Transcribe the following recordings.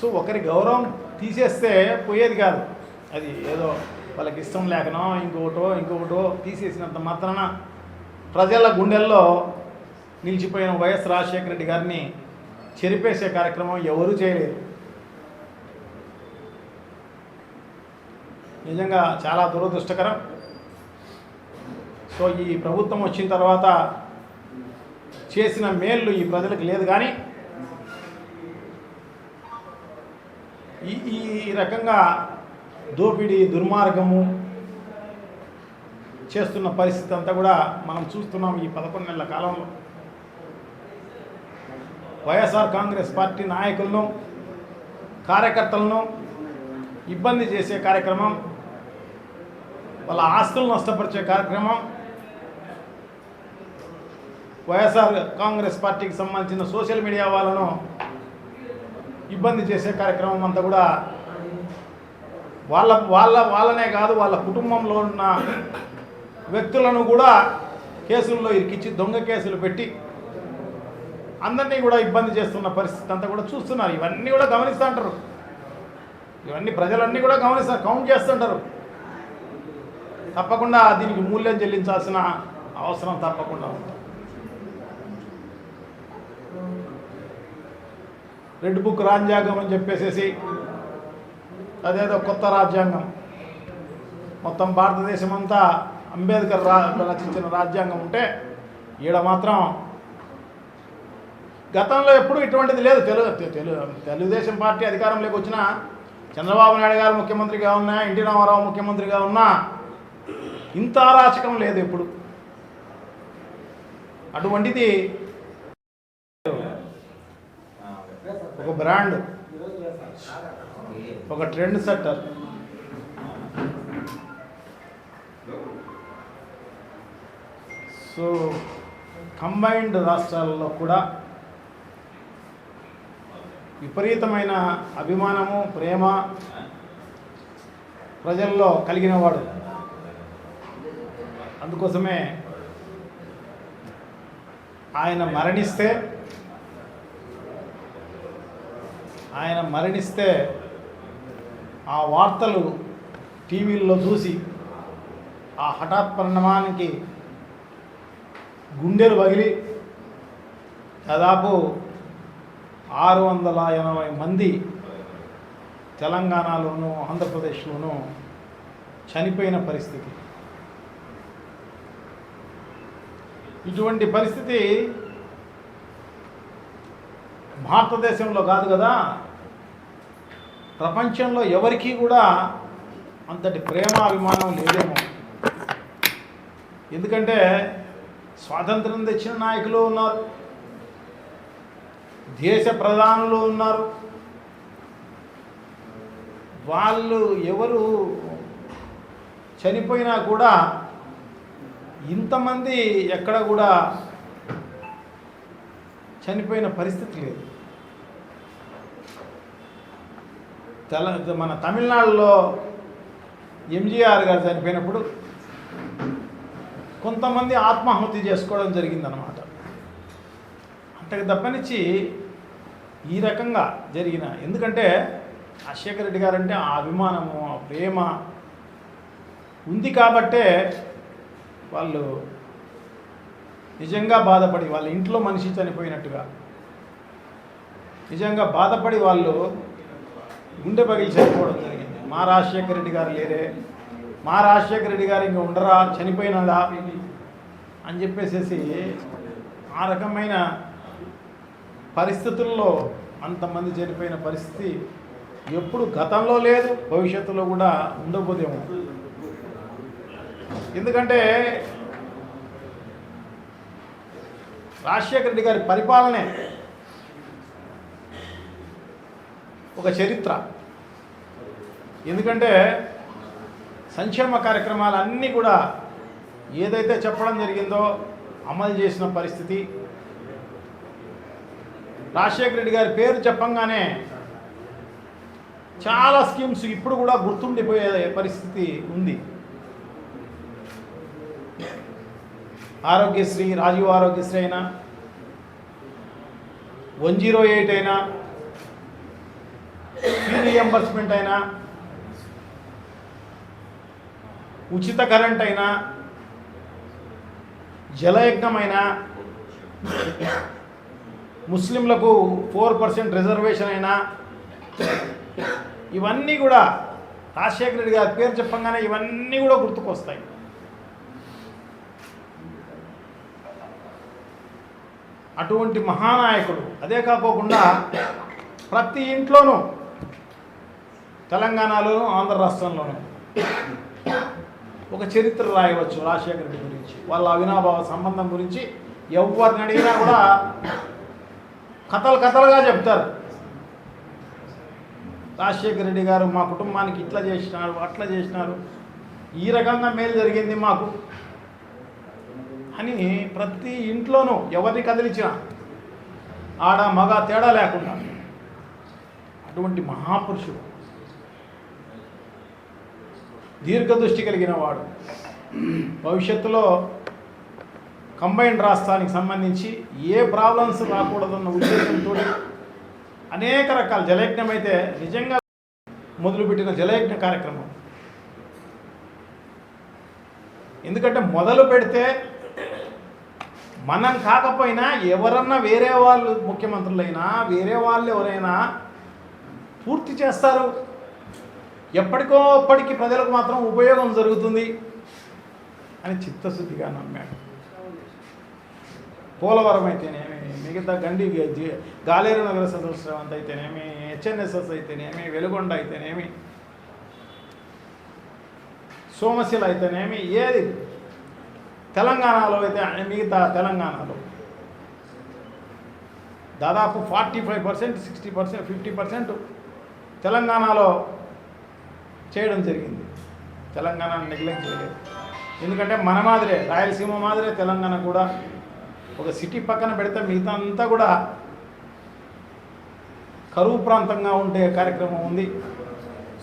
So ఒకరి గౌరవం తీసేస్తే పోయేది కాదు. అది ఏదో వాళ్ళకి ఇష్టం లేకనో ఇంకొకటో ఇంకొకటో తీసేసినంత మాత్రాన ప్రజల గుండెల్లో నిలిచిపోయిన వైఎస్ రాజశేఖర రెడ్డి గారిని చెరిపేసే కార్యక్రమం ఎవరూ చేయలేదు. నిజంగా చాలా దురదృష్టకరం. సో ఈ ప్రభుత్వం వచ్చిన తర్వాత చేసిన మేళ్ళు ఈ ప్రజలకు లేదు కానీ ఈ ఈ రకంగా దోపిడీ దుర్మార్గము చేస్తున్న పరిస్థితి అంతా కూడా మనం చూస్తున్నాం ఈ పదకొండు నెలల కాలంలో. వైఎస్ఆర్ కాంగ్రెస్ పార్టీ నాయకులను కార్యకర్తలను ఇబ్బంది చేసే కార్యక్రమం వాళ్ళ ఆస్తులు నష్టపరిచే కార్యక్రమం వైఎస్ఆర్ కాంగ్రెస్ పార్టీకి సంబంధించిన సోషల్ మీడియా వాళ్ళను ఇబ్బంది చేసే కార్యక్రమం అంతా కూడా వాళ్ళ వాళ్ళ వాళ్ళనే కాదు వాళ్ళ కుటుంబంలో ఉన్న వ్యక్తులను కూడా కేసుల్లో ఇరికిచ్చి దొంగ కేసులు పెట్టి అందరినీ కూడా ఇబ్బంది చేస్తున్న పరిస్థితి అంతా కూడా చూస్తున్నారు. ఇవన్నీ కూడా గమనిస్తుంటారు ఇవన్నీ ప్రజలన్నీ కూడా గమనిస్తారు కౌంట్ చేస్తుంటారు తప్పకుండా దీనికి మూల్యం చెల్లించాల్సిన అవసరం తప్పకుండా ఉంది. రెడ్ బుక్ రాజ్యాంగం అని చెప్పేసేసి అదేదో కొత్త రాజ్యాంగం. మొత్తం భారతదేశం అంతా అంబేద్కర్ రా రచించిన రాజ్యాంగం ఉంటే ఈడ మాత్రం గతంలో ఎప్పుడు ఇటువంటిది లేదు. తెలుగు తెలుగు తెలుగుదేశం పార్టీ అధికారంలోకి వచ్చిన చంద్రబాబు నాయుడు గారు ముఖ్యమంత్రిగా ఉన్నా ఎన్టీ రామారావు ముఖ్యమంత్రిగా ఉన్నా ఇంత అరాచకం లేదు ఎప్పుడు. అటువంటిది ఒక బ్రాండ్. ఒక ట్రెండ్ సెట్టర్. సో కంబైన్డ్ రాష్ట్రాలలో కూడా విపరీతమైన అభిమానము ప్రేమ ప్రజల్లో కలిగినవాడు అందుకోసమే ఆయన మరణిస్తే ఆయన మరణిస్తే ఆ వార్తలు టీవీల్లో చూసి ఆ హఠాత్ పరిణామానికి గుండెలు పగిలి దాదాపు ఆరు వందల ఎనభై మంది తెలంగాణలోను ఆంధ్రప్రదేశ్లోనూ చనిపోయిన పరిస్థితి. ఇటువంటి పరిస్థితి భారతదేశంలో కాదు కదా. ప్రపంచంలో ఎవరికీ కూడా అంతటి ప్రేమ అభిమానం లేదేమో. ఎందుకంటే స్వాతంత్రం తెచ్చిన నాయకులు ఉన్నారు. దేశ ప్రధానులు ఉన్నారు. వాళ్ళు ఎవరు చనిపోయినా కూడా ఇంతమంది ఎక్కడ కూడా చనిపోయిన పరిస్థితి లేదు. తెల మన తమిళనాడులో ఎంజీఆర్ గారు చనిపోయినప్పుడు కొంతమంది ఆత్మాహుతి చేసుకోవడం జరిగిందనమాట అంతకు తప్పనిచ్చి ఈ రకంగా జరిగిన ఎందుకంటే రాజశేఖర రెడ్డి గారంటే ఆ అభిమానము ఆ ప్రేమ ఉంది కాబట్టే వాళ్ళు నిజంగా బాధపడి వాళ్ళ ఇంట్లో మనిషి చనిపోయినట్టుగా నిజంగా బాధపడి వాళ్ళు గుండె పగిలి చనిపోవడం జరిగింది. మా రాజశేఖర రెడ్డి గారు లేరే. మా రాజశేఖర రెడ్డి గారు ఇంకా ఉండరా? చనిపోయినాడా? అని చెప్పేసేసి ఆ రకమైన పరిస్థితుల్లో అంతమంది చనిపోయిన పరిస్థితి ఎప్పుడు గతంలో లేదు భవిష్యత్తులో కూడా ఉండబోదేమో. ఎందుకంటే రాజశేఖర రెడ్డి గారి పరిపాలనే ఒక చరిత్ర. ఎందుకంటే సంక్షేమ కార్యక్రమాలన్నీ కూడా ఏదైతే చెప్పడం జరిగిందో అమలు చేసిన పరిస్థితి. రాజశేఖర రెడ్డి గారి పేరు చెప్పంగానే చాలా స్కీమ్స్ ఇప్పుడు కూడా గుర్తుండిపోయే పరిస్థితి ఉంది. ఆరోగ్యశ్రీ రాజీవ్ ఆరోగ్యశ్రీ అయినా వన్ జీరో ఎయిట్ అయినా ఫీ రియంబర్స్మెంట్ అయినా ఉచిత కరెంట్ అయినా జలయజ్ఞమైనా ముస్లింలకు ఫోర్ పర్సెంట్ రిజర్వేషన్ అయినా ఇవన్నీ కూడా రాజశేఖర రెడ్డి గారి పేరు చెప్పంగానే ఇవన్నీ కూడా గుర్తుకొస్తాయి. అటువంటి మహానాయకుడు అదే కాకోకుండా ప్రతి ఇంట్లోనూ తెలంగాణలోను ఆంధ్ర రాష్ట్రంలోనూ ఒక చరిత్ర రాయవచ్చు రాజశేఖర రెడ్డి గురించి. వాళ్ళ అవినాభావ సంబంధం గురించి ఎవరిని అడిగినా కూడా కథలు కథలుగా చెప్తారు. రాజశేఖర రెడ్డి గారు మా కుటుంబానికి ఇట్లా చేసినారు అట్లా చేసినారు. ఈ రకంగా మేలు జరిగింది మాకు. అని ప్రతి ఇంట్లోనూ ఎవరిని కదిలించినా ఆడ మగ తేడా లేకుండా అటువంటి మహాపురుషుడు దీర్ఘదృష్టి కలిగిన వాడు. భవిష్యత్తులో కంబైన్డ్ రాష్ట్రానికి సంబంధించి ఏ ప్రాబ్లమ్స్ రాకూడదన్న ఉద్దేశంతో అనేక రకాల జలయజ్ఞం అయితే నిజంగా మొదలుపెట్టిన జలయజ్ఞ కార్యక్రమం. ఎందుకంటే మొదలు పెడితే మనం కాకపోయినా ఎవరన్నా వేరే వాళ్ళు ముఖ్యమంత్రులైనా వేరే వాళ్ళు ఎవరైనా పూర్తి చేస్తారు. ఎప్పటికో అప్పటికి ప్రజలకు మాత్రం ఉపయోగం జరుగుతుంది అని చిత్తశుద్ధిగా నమ్మాడు. పోలవరం అయితేనేమి మిగతా గండి గాలేరు నగర సదస్యవంత్ అయితేనేమి హెచ్ఎన్ఎస్ఎస్ అయితేనేమి వెలుగొండ అయితేనేమి సోమశిల అయితేనేమి ఏది తెలంగాణలో అయితే మిగతా తెలంగాణలో దాదాపు forty five percent sixty percent fifty percent తెలంగాణలో చేయడం జరిగింది. తెలంగాణ నెగ్లెక్ట్ చేయలేదు ఎందుకంటే మన మాదిరే రాయలసీమ మాదిరే తెలంగాణ కూడా ఒక సిటీ పక్కన పెడితే మిగతా అంతా కూడా కరువు ప్రాంతంగా ఉండే కార్యక్రమం ఉంది.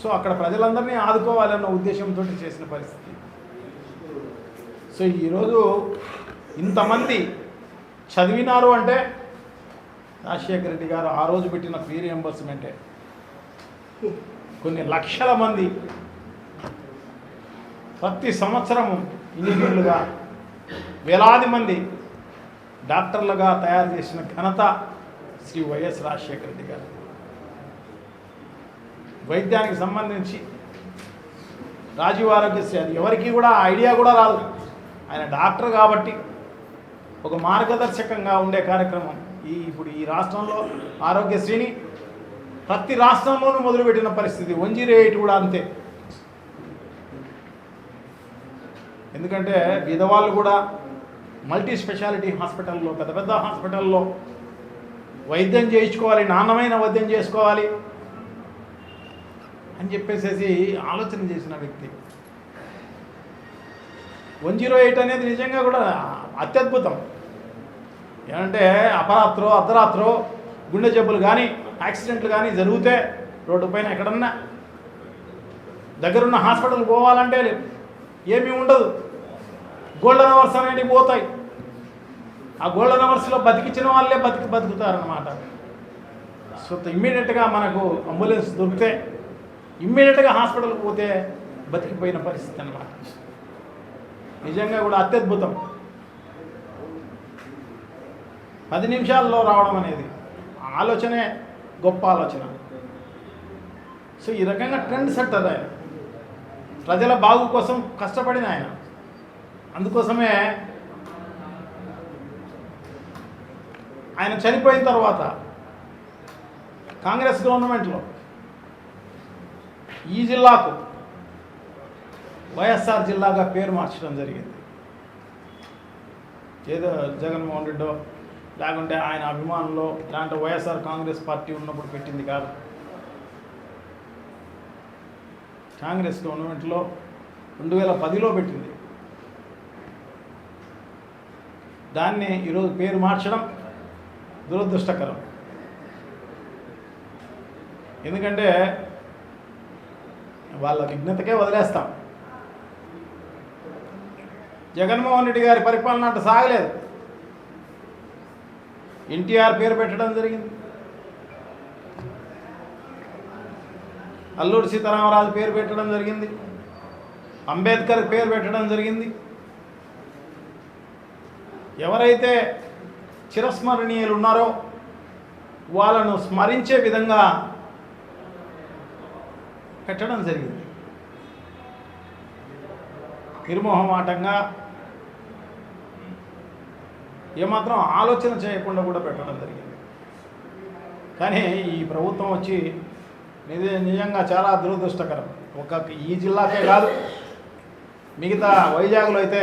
సో అక్కడ ప్రజలందరినీ ఆదుకోవాలన్న ఉద్దేశంతో చేసిన పరిస్థితి. సో ఈరోజు ఇంతమంది చదివినారు అంటే రాజశేఖర రెడ్డి గారు ఆ రోజు పెట్టిన ఫీ రియంబర్స్మెంటే కొన్ని లక్షల మంది ప్రతి సంవత్సరము ఇంజనీర్లుగా వేలాది మంది డాక్టర్లుగా తయారు చేసిన ఘనత శ్రీ వైఎస్ రాజశేఖర రెడ్డి గారు. వైద్యానికి సంబంధించి రాజీవ్ ఆరోగ్యశ్రీ అది ఎవరికి కూడా ఐడియా కూడా రాదు. ఆయన డాక్టర్ కాబట్టి ఒక మార్గదర్శకంగా ఉండే కార్యక్రమం ఈ ఇప్పుడు ఈ రాష్ట్రంలో ఆరోగ్యశ్రీని ప్రతి రాష్ట్రంలోనూ మొదలుపెట్టిన పరిస్థితి. వన్ జీరో ఎయిట్ కూడా అంతే. ఎందుకంటే విధవాళ్ళు కూడా మల్టీ స్పెషాలిటీ హాస్పిటల్లో పెద్ద పెద్ద హాస్పిటల్లో వైద్యం చేయించుకోవాలి నాణ్యమైన వైద్యం చేసుకోవాలి అని చెప్పేసేసి ఆలోచన చేసిన వ్యక్తి. వన్ జీరో ఎయిట్ అనేది నిజంగా కూడా అత్యద్భుతం. ఏమంటే అపరాత్రో అర్ధరాత్రో గుండె జబ్బులు కానీ యాక్సిడెంట్లు కానీ జరిగితే రోడ్డు పైన ఎక్కడన్నా దగ్గరున్న హాస్పిటల్ పోవాలంటే ఏమీ ఉండదు. గోల్డెన్ అవర్స్ అనేవి పోతాయి. ఆ గోల్డెన్ అవర్స్లో బతికించిన వాళ్ళే బతికి బతుకుతారనమాట సో ఇమ్మీడియట్గా మనకు అంబులెన్స్ దొరికితే ఇమ్మీడియట్గా హాస్పిటల్కి పోతే బతికిపోయిన పరిస్థితి అనమాట నిజంగా కూడా అత్యద్భుతం. పది నిమిషాల్లో రావడం అనేది ఆలోచనే గొప్ప ఆలోచన. సో ఈ రకంగా ట్రెండ్ సెట్టర్ ఆయన. ప్రజల బాగు కోసం కష్టపడిన ఆయన. అందుకోసమే ఆయన చనిపోయిన తర్వాత కాంగ్రెస్ గవర్నమెంట్లో ఈ జిల్లాకు వైఎస్ఆర్ జిల్లాగా పేరు మార్చడం జరిగింది. ఏదో జగన్మోహన్ రెడ్డో లేకుంటే ఆయన అభిమానులు ఇలాంటి వైఎస్ఆర్ కాంగ్రెస్ పార్టీ ఉన్నప్పుడు పెట్టింది కాదు. కాంగ్రెస్ గవర్నమెంట్లో రెండు వేల పదిలో పెట్టింది. దాన్ని ఈరోజు పేరు మార్చడం దురదృష్టకరం. ఎందుకంటే వాళ్ళ విఘ్నతకే వదిలేస్తాం. జగన్మోహన్ రెడ్డి గారి పరిపాలన అంట సాగలేదు. ఎన్టీఆర్ పేరు పెట్టడం జరిగింది. అల్లూరి సీతారామరాజు పేరు పెట్టడం జరిగింది. అంబేద్కర్ పేరు పెట్టడం జరిగింది. ఎవరైతే చిరస్మరణీయులు ఉన్నారో వాళ్ళను స్మరించే విధంగా పెట్టడం జరిగింది. నిర్మోహమాటంగా ఏమాత్రం ఆలోచన చేయకుండా కూడా పెట్టడం జరిగింది. కానీ ఈ ప్రభుత్వం వచ్చి నిజ నిజంగా చాలా దురదృష్టకరం. ఒక ఈ జిల్లాకే కాదు మిగతా వైజాగ్లో అయితే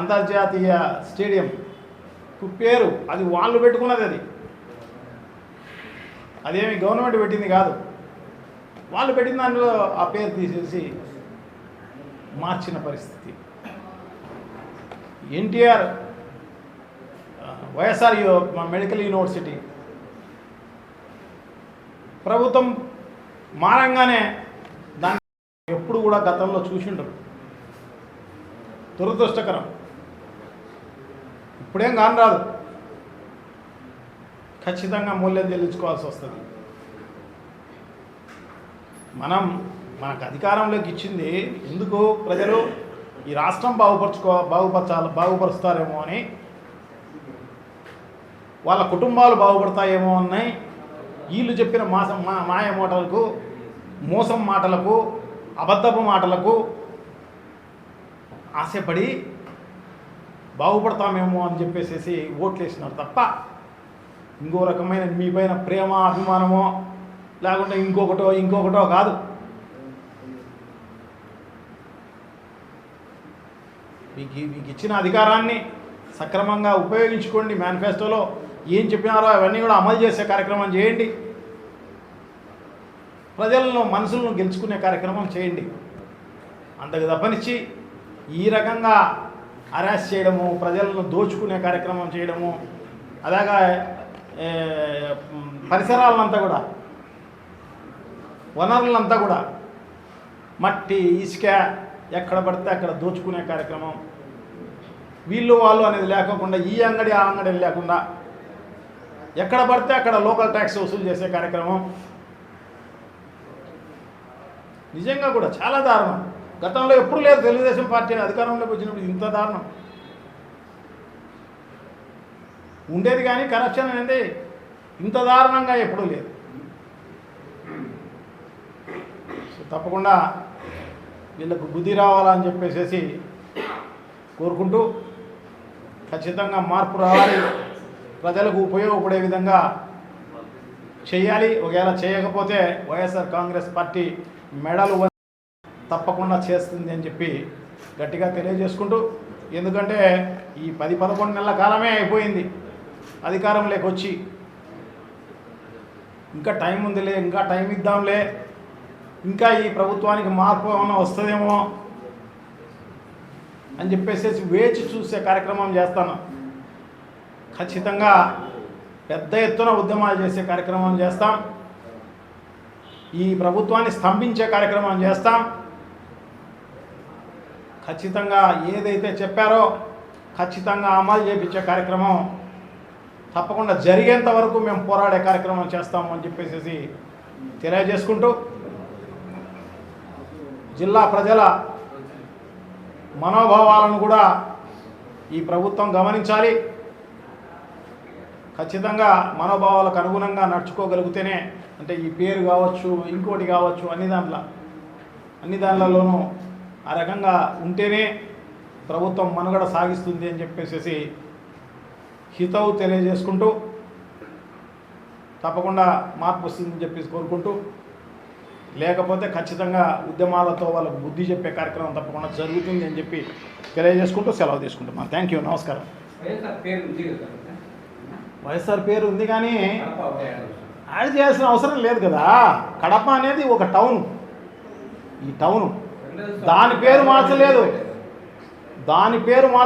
అంతర్జాతీయ స్టేడియం పేరు అది వాళ్ళు పెట్టుకున్నది అది. అదేమి గవర్నమెంట్ పెట్టింది కాదు. వాళ్ళు పెట్టిన దాంట్లో ఆ పేరు తీసేసి మార్చిన పరిస్థితి. NTR YSR medical university. ప్రభుత్వం మారంగానే దాన్ని ఎప్పుడు కూడా గతంలో చూసిండరు. దురదృష్టకరం. ఇప్పుడేం కాని రాదు. ఖచ్చితంగా మూల్యం చెల్లించుకోవాల్సి వస్తుంది. మనం మనకు అధికారంలోకి ఇచ్చింది ఎందుకు ప్రజలు ఈ రాష్ట్రం బాగుపరచుకో బాగుపరచాలి బాగుపరుస్తారేమో అని వాళ్ళ కుటుంబాలు బాగుపడతాయేమో అన్నాయి వీళ్ళు చెప్పిన మాసం మా మాయ మాటలకు మోసం మాటలకు అబద్ధపు మాటలకు ఆశపడి బాగుపడతామేమో అని చెప్పేసి ఓట్లేసినారు తప్ప ఇంకో రకమైన మీ పైన ప్రేమ అభిమానమో లేకుంటే ఇంకొకటో ఇంకొకటో కాదు. మీకు మీకు ఇచ్చిన అధికారాన్ని సక్రమంగా ఉపయోగించుకోండి మేనిఫెస్టోలో. ఏం చెప్పినారో అవన్నీ కూడా అమలు చేసే కార్యక్రమం చేయండి. ప్రజలను మనసులను గెలుచుకునే కార్యక్రమం చేయండి. అంతకు తప్పనిచ్చి ఈ రకంగా అరెస్ట్ చేయడము ప్రజలను దోచుకునే కార్యక్రమం చేయడము అలాగా పరిసరాలంతా కూడా వనరులంతా కూడా మట్టి ఇసుక ఎక్కడ పడితే అక్కడ దోచుకునే కార్యక్రమం. వీళ్ళు వాళ్ళు అనేది లేకుండా ఈ అంగడి ఆ అంగడి లేకుండా ఎక్కడ పడితే అక్కడ లోకల్ ట్యాక్స్ వసూలు చేసే కార్యక్రమం. నిజంగా కూడా చాలా దారుణం. గతంలో ఎప్పుడు లేదు తెలుగుదేశం పార్టీ అధికారంలోకి వచ్చినప్పుడు ఇంత దారుణం. ఉండేది కానీ కరప్షన్ అనేది ఇంత దారుణంగా ఎప్పుడూ లేదు. సో తప్పకుండా వీళ్ళకు బుద్ధి రావాలని చెప్పేసి కోరుకుంటూ ఖచ్చితంగా మార్పు రావాలి. ప్రజలకు ఉపయోగపడే విధంగా చేయాలి. ఒకవేళ చేయకపోతే వైఎస్ఆర్ కాంగ్రెస్ పార్టీ మెడలు తప్పకుండా చేస్తుంది అని చెప్పి గట్టిగా తెలియజేసుకుంటూ ఎందుకంటే ఈ పది పదకొండు నెలల కాలమే అయిపోయింది. అధికారం లేకొచ్చి ఇంకా టైం ఉందిలే ఇంకా టైం ఇద్దాంలే. ఇంకా ఈ ప్రభుత్వానికి మార్పు ఏమైనా వస్తుందేమో అని చెప్పేసి వేచి చూసే కార్యక్రమం చేస్తాను. ఖచ్చితంగా పెద్ద ఎత్తున ఉద్యమాలు చేసే కార్యక్రమం చేస్తాం. ఈ ప్రభుత్వాన్ని స్తంభించే కార్యక్రమం చేస్తాం. ఖచ్చితంగా ఏదైతే చెప్పారో ఖచ్చితంగా అమలు చేపించే కార్యక్రమం తప్పకుండా జరిగేంత వరకు మేము పోరాడే కార్యక్రమం చేస్తాము అని చెప్పేసి తెలియజేసుకుంటూ జిల్లా ప్రజల మనోభావాలను కూడా ఈ ప్రభుత్వం గమనించాలి. ఖచ్చితంగా మనోభావాలకు అనుగుణంగా నడుచుకోగలిగితేనే అంటే ఈ పేరు కావచ్చు ఇంకోటి కావచ్చు అన్ని దాంట్లో అన్ని దాంట్లలోనూ ఆ రకంగా ఉంటేనే ప్రభుత్వం మనుగడ సాగిస్తుంది అని చెప్పేసి హితవు తెలియజేసుకుంటూ తప్పకుండా మార్పు వస్తుందని చెప్పేసి కోరుకుంటూ లేకపోతే ఖచ్చితంగా ఉద్యమాలతో వాళ్ళకు బుద్ధి చెప్పే కార్యక్రమం తప్పకుండా జరుగుతుంది అని చెప్పి తెలియజేసుకుంటూ సెలవు తీసుకుంటున్నాను థ్యాంక్ యూ. నమస్కారం. వైఎస్ఆర్ పేరు ఉంది కానీ. యాడ్ చేయాల్సిన అవసరం లేదు కదా. కడప అనేది ఒక టౌన్. ఈ టౌన్. దాని పేరు మార్చలేదు. దాని పేరు మార్చ